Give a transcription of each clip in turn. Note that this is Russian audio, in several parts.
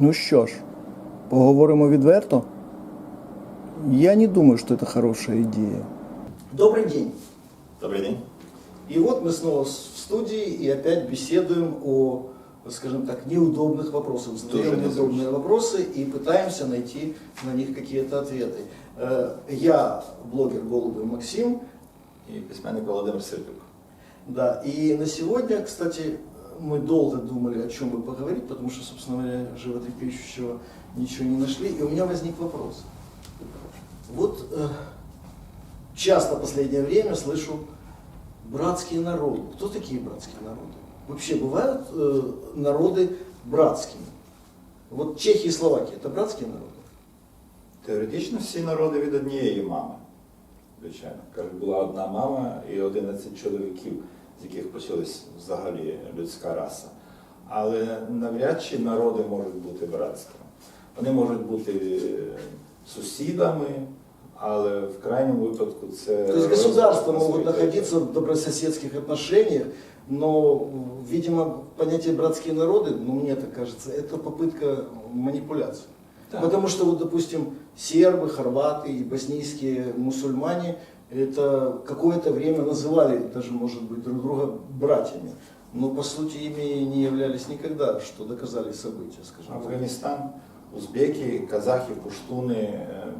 Ну що ж, поговоримо відверто. Я не думаю, что это хорошая идея. Добрый день. Добрый день. И вот мы снова в студии и опять беседуем о, скажем так, неудобных вопросах. Задаем неудобные вопросы и пытаемся найти на них какие-то ответы. Я блогер Голубев Максим, И письменник Володимир Сердюк. Да, и на сегодня, кстати, мы долго думали, о чем бы поговорить, потому что, собственно говоря, животрепещущего ничего не нашли. И у меня возник вопрос. Вот э, часто в последнее время слышу братские народы. Кто такие братские народы? Вообще бывают э, народы братскими? Вот Чехия и Словакия – это братские народы? Теоретично всі народи від однієї мами. Звичайно. Кажуть, була одна мама і 11 чоловіків, з яких почалась взагалі людська раса. Але навряд чи народи можуть бути братськими. Вони можуть бути е, сусідами, але в крайньому випадку це. То есть государства розвиток могут на свій находиться в добрососедских отношениях, но, видимо, понятие братские народы, ну мне так кажется, это попытка манипуляции. Да. Потому что, вот, допустим, сербы, хорваты и боснийские мусульмане это какое-то время называли даже, может быть, друг друга братьями. Но по сути ими не являлись никогда, что доказали события, скажем так. Афганістан, узбеки, казахи, пуштуни е,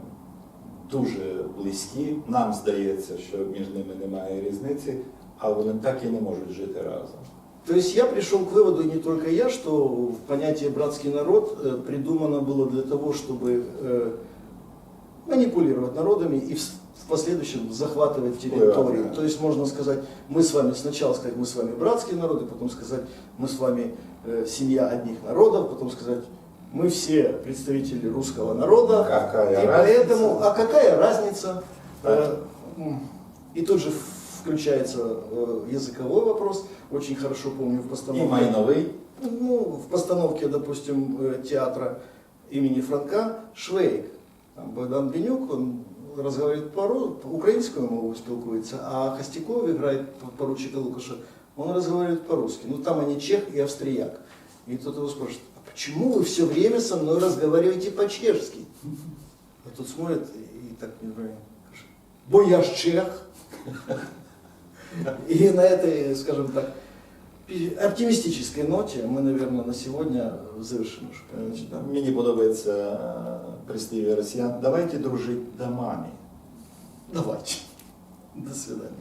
дуже близькі. Нам здається, що між ними немає різниці, але вони так і не можуть жити разом. То есть я пришел к выводу, и не только я, что понятие братский народ э, придумано было для того, чтобы э, манипулировать народами и в, последующем захватывать территории. То есть можно сказать, мы с вами сначала сказать, мы с вами братские народы, потом сказать, мы с вами э, семья одних народов, потом сказать, мы все представители русского народа. Какая и разница? поэтому, а какая разница? Да. И тут же включается э, языковой вопрос. Очень хорошо помню в І постановке. майновий. Ну, в постановке, допустим, э, театра имени Франка Швейк. Там Богдан Бенюк, он разговаривает по украинскому мову спілкується, а Костяков играет поручика Лукаша, он разговаривает по-русски. Ну, там они чех и австрияк. И тот его спрашивает, а почему вы все время со мной разговариваете по-чешски? А тот смотрит и так неправильно говорит, бо я ж чех. И на этой, скажем так, пи- оптимистической ноте мы, наверное, на сегодня завершим наш передачу, да? Мені подобається е, прислів'я росіян. Давайте дружити домами. Давайте. До свидания.